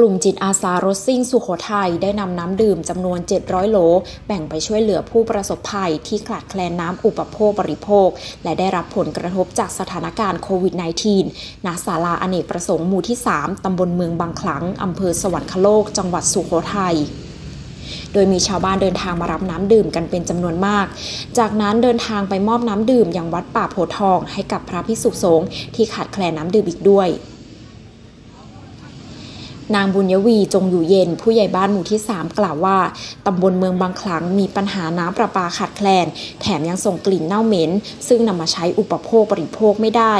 กลุ่มจิตอาสารถซิ่งสุโขทัยได้นำน้ำดื่มจำนวน 700 โหล แบ่งไปช่วยเหลือผู้ประสบภัยที่ขาดแคลนน้ำอุปโภคบริโภค และได้รับผลกระทบจากสถานการณ์โควิด -19 ณศาลาอเนกประสงค์หมู่ที่ 3 ตำบลเมืองบางคลังอำเภอสวรรคโลก จังหวัดสุโขทัยโดยมีชาวบ้านเดินทางมารับน้ำดื่มกันเป็นจำนวนมาก จากนั้นเดินทางไปมอบน้ำดื่มยังวัดป่าโพทองให้กับพระภิกษุสงฆ์ที่ขาดแคลนน้ำดื่มอีกด้วย นางบุญยวีจงอยู่เย็น ผู้ใหญ่บ้านหมู่ที่ 3 กล่าวว่าตำบลเมืองบางครั้งมีปัญหาน้ำประปาขาดแคลน แถมยังส่งกลิ่นเน่าเหม็น ซึ่งนำมาใช้อุปโภคบริโภคไม่ได้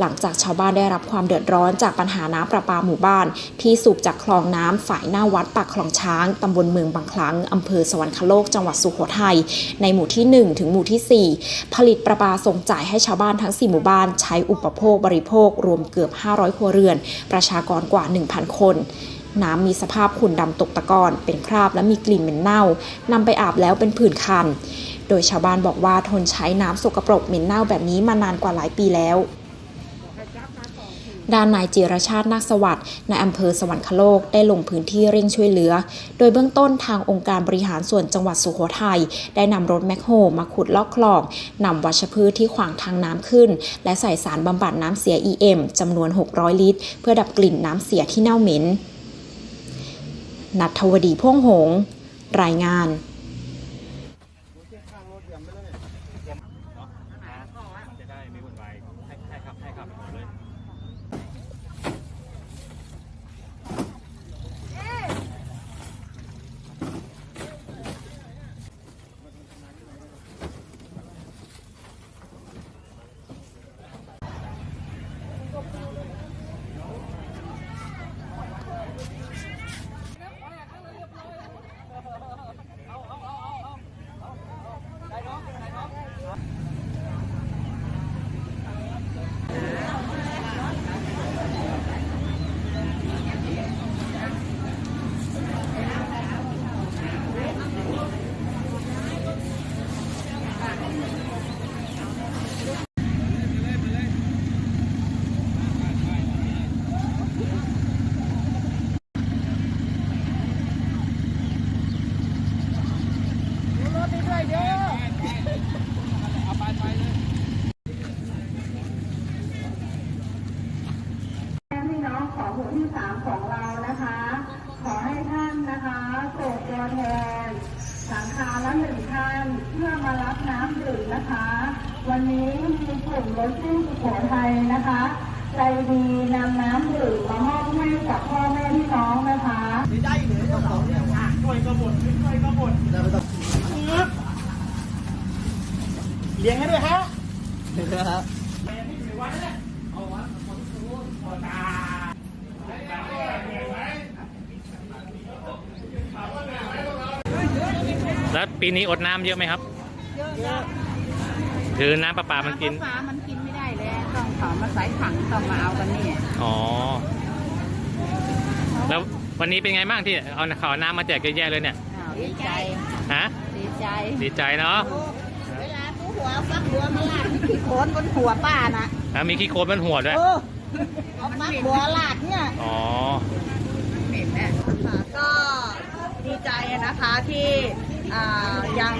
หลังจากชาวบ้านได้รับความเดือดร้อนจากปัญหาน้ำประปาหมู่บ้าน ที่สูบจากคลองน้ำฝ่ายหน้าวัดปากคลองช้างตำบลเมืองบางครั้งอำเภอสวรรคโลกจังหวัดสุโขทัยในหมู่ที่ 1 ถึงหมู่ที่ 4 ผลิตประปาส่งจ่ายให้ชาวบ้านทั้ง 4 หมู่บ้านใช้อุปโภคบริโภค รวมเกือบ 500 ครัวเรือน ประชากรกว่า 1,000 คนน้ำมีสภาพขุ่นดำตกตะกอนเป็นคราบและมีกลิ่นเหม็นเน่านำไปอาบแล้วเป็นผื่นคัน โดยชาวบ้านบอกว่าทนใช้น้ำสกปรกเหม็นเน่าแบบนี้มานานกว่าหลายปีแล้ว ด้านนายจิรชาตินาคสวัสดิ์ในอำเภอสวรรคโลกได้ลงพื้นที่เร่งช่วยเหลือ โดยเบื้องต้นทางองค์การบริหารส่วนจังหวัดสุโขทัยได้นำรถแมคโฮมาขุดลอกคลองนำวัชพืชที่ขวางทางน้ำขึ้น และใส่สารบำบัดน้ำเสีย EM จำนวน 600 ลิตร เพื่อดับกลิ่นน้ำเสียที่เน่าเหม็นนัทวดีพ่วงหงส์รายงาน จะได้ไม่วุ่นวายให้ให้ครับให้ครับเลย พี่น้องของหมู่ที่สามของเรานะคะ ขอให้ท่านนะคะส่งตัวแทนสังฆาละหนึ่งท่าน เพื่อมารับน้ำดื่มนะคะ วันนี้มีกลุ่มรถซิ่งสุโขทัยนะคะ ใจดีนำน้ำดื่มมามอบให้กับพ่อแม่พี่น้องนะคะได้เลี้ยงให้ด้วยฮะ แล้วปีนี้อดน้ำเยอะไหมครับ เยอะเยอะคือน้ำประปามันกิน ฟ้ามันกินไม่ได้แล้วต้องเขามาใส่ถังต้องมาเอากันนี่อ๋อ แล้ววันนี้เป็นไงบ้างที่เอาเขาเอาน้ำมาแจกเยอะแยะเลยเนี่ยอ้าวดีใจฮะดีใจดีใจเนาะเวลาตู้หัวฟักหัวมาลาดขี้โคลนบนหัวป้านะแล้วมีขี้โคลนบนหัวด้วย เออเอาฟักหัวลาดเนี่ย อ๋อ เหม็นแน่ค่ะก็ดีใจนะคะที่อ่า ยัง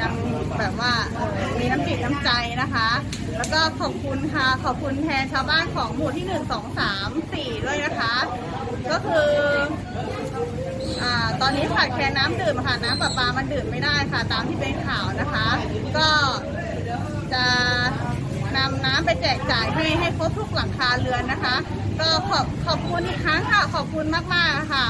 ยังแบบว่ามีน้ำจิตน้ำใจนะคะ แล้วก็ขอบคุณค่ะขอบคุณแทนชาวบ้านของหมู่ที่หนึ่งสองสามสี่ด้วยนะคะ ก็คืออตอนนี้ขาดแคลนน้ำดื่มค่ะน้ำประปามันดื่มไม่ได้ค่ะ ตามที่เป็นข่าวนะคะ ก็จะนำน้ำไปแจกจ่ายให้ให้ครบทุกหลังคาเรือนนะคะ ก็ขอบขอบคุณอีกครั้งค่ะขอบคุณมากๆค่ะค่ะ